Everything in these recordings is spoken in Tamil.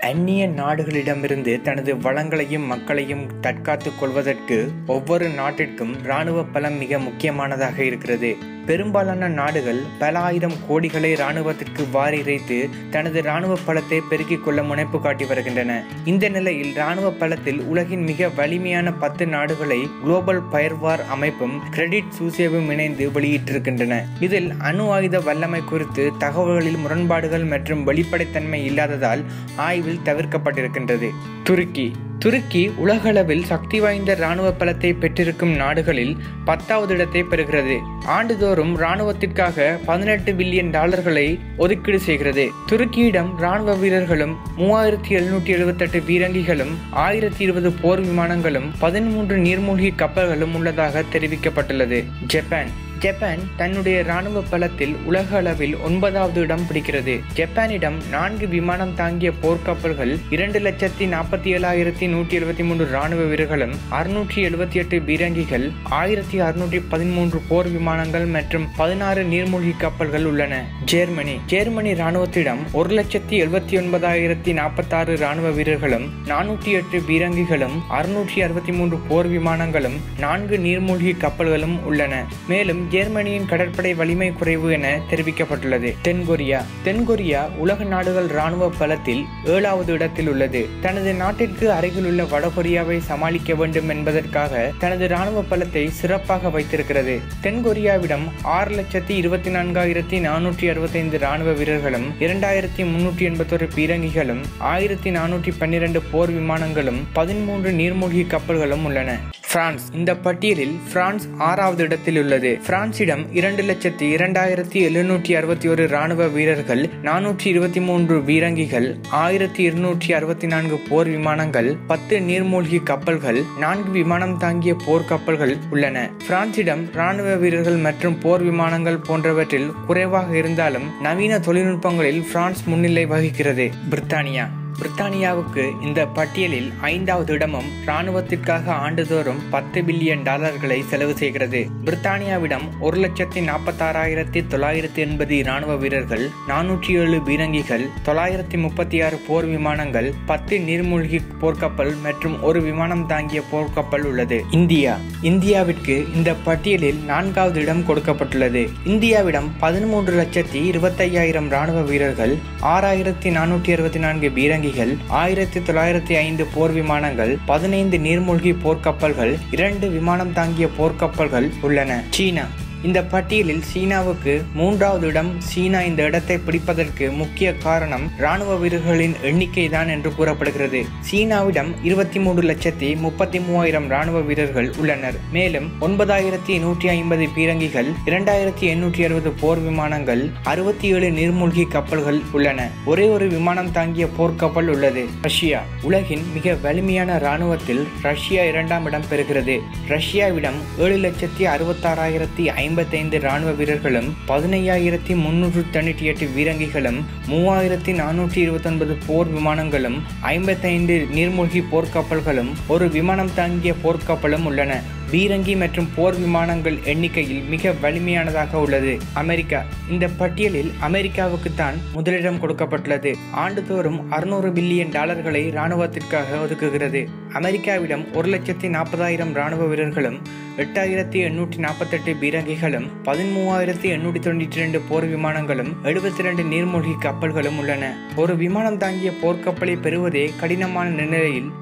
அந்நிய நாடுகளிடமிருந்து தனது வளங்களையும் மக்களையும் தற்காத்துக் கொள்வதற்கு ஒவ்வொரு நாட்டிற்கும் இராணுவ பலம் மிக முக்கியமானதாக இருக்கிறது. பெரும்பாலான நாடுகள் பல ஆயிரம் கோடிகளை இராணுவத்திற்கு வாரி இறைத்து தனது இராணுவ பலத்தை பெருக்கிக் கொள்ள முனைப்பு காட்டி வருகின்றன. இந்த நிலையில் இராணுவ பலத்தில் உலகின் மிக வலிமையான பத்து நாடுகளை குளோபல் பயர்வார் அமைப்பும் கிரெடிட் சூசேவும் இணைந்து வெளியிட்டிருக்கின்றன. இதில் அணு ஆயுத வல்லமை குறித்து தகவல்களில் முரண்பாடுகள் மற்றும் வெளிப்படைத்தன்மை இல்லாததால் ஆய்வில் தவிர்க்கப்பட்டிருக்கின்றது. துருக்கி துருக்கி உலகளவில் சக்தி வாய்ந்த இராணுவ பலத்தை பெற்றிருக்கும் நாடுகளில் பத்தாவது இடத்தை பெறுகிறது. ஆண்டுதோறும் இராணுவத்திற்காக பதினெட்டு பில்லியன் டாலர்களை ஒதுக்கீடு செய்கிறது. துருக்கியிடம் இராணுவ வீரர்களும் மூவாயிரத்தி எழுநூற்றி எழுபத்தெட்டு பீரங்கிகளும் ஆயிரத்தி இருபது போர் விமானங்களும் பதிமூன்று நீர்மூழ்கி கப்பல்களும் உள்ளதாக தெரிவிக்கப்பட்டுள்ளது. ஜப்பான் ஜப்பான் தன்னுடைய ராணுவ பலத்தில் உலக அளவில் ஒன்பதாவது இடம் பிடிக்கிறது. ஜப்பானிடம் நான்கு விமானம் தாங்கிய போர்க்கப்பல்கள் இரண்டு லட்சத்தி நாற்பத்தி ஏழாயிரத்தி நூற்றி எழுபத்தி மூன்று ராணுவ வீரர்களும் அறுநூற்றி எழுபத்தி எட்டு பீரங்கிகள் ஆயிரத்தி அறுநூற்றி பதிமூன்று போர் விமானங்கள் மற்றும் பதினாறு நீர்மூழ்கி கப்பல்கள் உள்ளன. ஜெர்மனி. ஜெர்மனி ராணுவத்திடம் ஒரு லட்சத்தி எழுபத்தி ஒன்பதாயிரத்தி நாற்பத்தாறு இராணுவ வீரர்களும் நானூற்றி எட்டு பீரங்கிகளும் அறுநூற்றி அறுபத்தி மூன்று போர் விமானங்களும் நான்கு நீர்மூழ்கி கப்பல்களும் உள்ளன. மேலும் ஜெர்மனியின் கடற்படை வலிமை குறைவு என தெரிவிக்கப்பட்டுள்ளது. தென்கொரியா. தென்கொரியா உலக நாடுகள் இராணுவ பலத்தில் ஏழாவது இடத்தில் உள்ளது. தனது நாட்டிற்கு அருகிலுள்ள வடகொரியாவை சமாளிக்க வேண்டும் என்பதற்காக தனது இராணுவ பலத்தை சிறப்பாக வைத்திருக்கிறது. தென்கொரியாவிடம் ஆறு லட்சத்தி இருபத்தி நான்காயிரத்தி நானூற்றி அறுபத்தைந்து ராணுவ வீரர்களும் இரண்டாயிரத்தி முன்னூற்றி எண்பத்தொரு பீரங்கிகளும் ஆயிரத்தி நானூற்றி பன்னிரண்டு போர் விமானங்களும் பதிமூன்று நீர்மூழ்கி கப்பல்களும் உள்ளன. பிரான்ஸ். இந்த பட்டியலில் பிரான்ஸ் ஆறாவது இடத்தில் உள்ளது பிரான்சிடம் இரண்டு லட்சத்தி இரண்டாயிரத்தி எழுநூற்றி அறுபத்தி ஒரு ராணுவ வீரர்கள் நானூற்றி இருபத்தி மூன்று வீரங்கிகள் ஆயிரத்தி இருநூற்றி அறுபத்தி நான்கு போர் விமானங்கள் பத்து நீர்மூழ்கி கப்பல்கள் நான்கு விமானம் தாங்கிய போர் கப்பல்கள் உள்ளன. பிரான்சிடம் ராணுவ வீரர்கள் மற்றும் போர் விமானங்கள் போன்றவற்றில் குறைவாக இருந்தாலும் நவீன தொழில்நுட்பங்களில் பிரான்ஸ் முன்னிலை வகிக்கிறது. பிரித்தானியா. பிரித்தானியாவுக்கு இந்த பட்டியலில் ஐந்தாவது இடமும் இராணுவத்திற்காக ஆண்டுதோறும் பத்து பில்லியன் டாலர்களை செலவு செய்கிறது. பிரித்தானியாவிடம் ஒரு லட்சத்தி நாற்பத்தாறாயிரத்தி தொள்ளாயிரத்தி எண்பது இராணுவ வீரர்கள் நானூற்றி ஏழு பீரங்கிகள் தொள்ளாயிரத்தி முப்பத்தி ஆறு போர் விமானங்கள் பத்து நீர்மூழ்கி போர்க்கப்பல் மற்றும் ஒரு விமானம் தாங்கிய போர்க்கப்பல் உள்ளது. இந்தியா. இந்தியாவிற்கு இந்த பட்டியலில் நான்காவது இடம் கொடுக்கப்பட்டுள்ளது. இந்தியாவிடம் பதிமூன்று லட்சத்தி இருபத்தையாயிரம் இராணுவ வீரர்கள் ஆறாயிரத்தி நானூற்றி அறுபத்தி நான்கு பீரங்கி பீரங்கிகள் ஆயிரத்தி தொள்ளாயிரத்தி ஐந்து போர் விமானங்கள் பதினைந்து நீர்மூழ்கி போர்க்கப்பல்கள் இரண்டு விமானம் தாங்கிய போர்க்கப்பல்கள் உள்ளன. சீனா இந்த பட்டியலில் சீனாவுக்கு மூன்றாவது இடம் சீனா இந்த இடத்தை பிடிப்பதற்கு முக்கிய காரணம் ராணுவ வீரர்களின் எண்ணிக்கை தான் என்று கூறப்படுகிறது. சீனாவிடம் இருபத்தி மூன்று லட்சத்தி முப்பத்தி மூவாயிரம் ராணுவ வீரர்கள் உள்ளனர். மேலும் ஒன்பதாயிரத்தி நூற்றி ஐம்பது பீரங்கிகள் இரண்டாயிரத்தி எண்ணூற்றி அறுபது போர் விமானங்கள் அறுபத்தி ஏழு நீர்மூழ்கி கப்பல்கள் உள்ளன. ஒரே ஒரு விமானம் தாங்கிய போர்க்கப்பல் உள்ளது. ரஷ்யா. உலகின் மிக வலிமையான இராணுவத்தில் ரஷ்யா இரண்டாம் இடம் பெறுகிறது. ரஷ்யாவிடம் ஏழு லட்சத்தி அறுபத்தாறாயிரத்தி ஐம்பத்தைந்து இராணுவ வீரர்களும் பதினையாயிரத்தி முன்னூற்று தொண்ணூற்றி எட்டு வீரங்கிகளும் மூவாயிரத்தி நானூற்றி இருபத்தொன்பது போர் விமானங்களும் ஐம்பத்தைந்து நீர்மூழ்கி போர்க்கப்பல்களும் ஒரு விமானம் தாங்கிய போர்க்கப்பலும் உள்ளன. பீரங்கி மற்றும் போர் விமானங்கள் எண்ணிக்கையில் மிக வலிமையானதாக உள்ளது. அமெரிக்கா இந்த பட்டியலில் அமெரிக்காவுக்கு தான் முதலிடம் கொடுக்கப்பட்டுள்ளது. ஆண்டுதோறும் அறுநூறு பில்லியன் டாலர்களை இராணுவத்திற்காக ஒதுக்குகிறது. அமெரிக்காவிடம் ஒரு லட்சத்தி நாற்பதாயிரம் இராணுவ வீரர்களும் எட்டாயிரத்தி எண்ணூற்றி நாற்பத்தெட்டு பீரங்கிகளும் பதிமூவாயிரத்தி எண்ணூற்றி தொண்ணூற்றி ரெண்டு போர் விமானங்களும் எழுபத்தி ரெண்டு நீர்மூழ்கி கப்பல்களும் உள்ளன. ஒரு விமானம் தாங்கிய போர்க்கப்பலை பெறுவதே கடினமான நிலையில்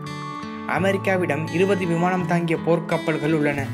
அமெரிக்காவிடம் இருபது விமானம் தாங்கிய போர்க்கப்பல்கள் உள்ளன.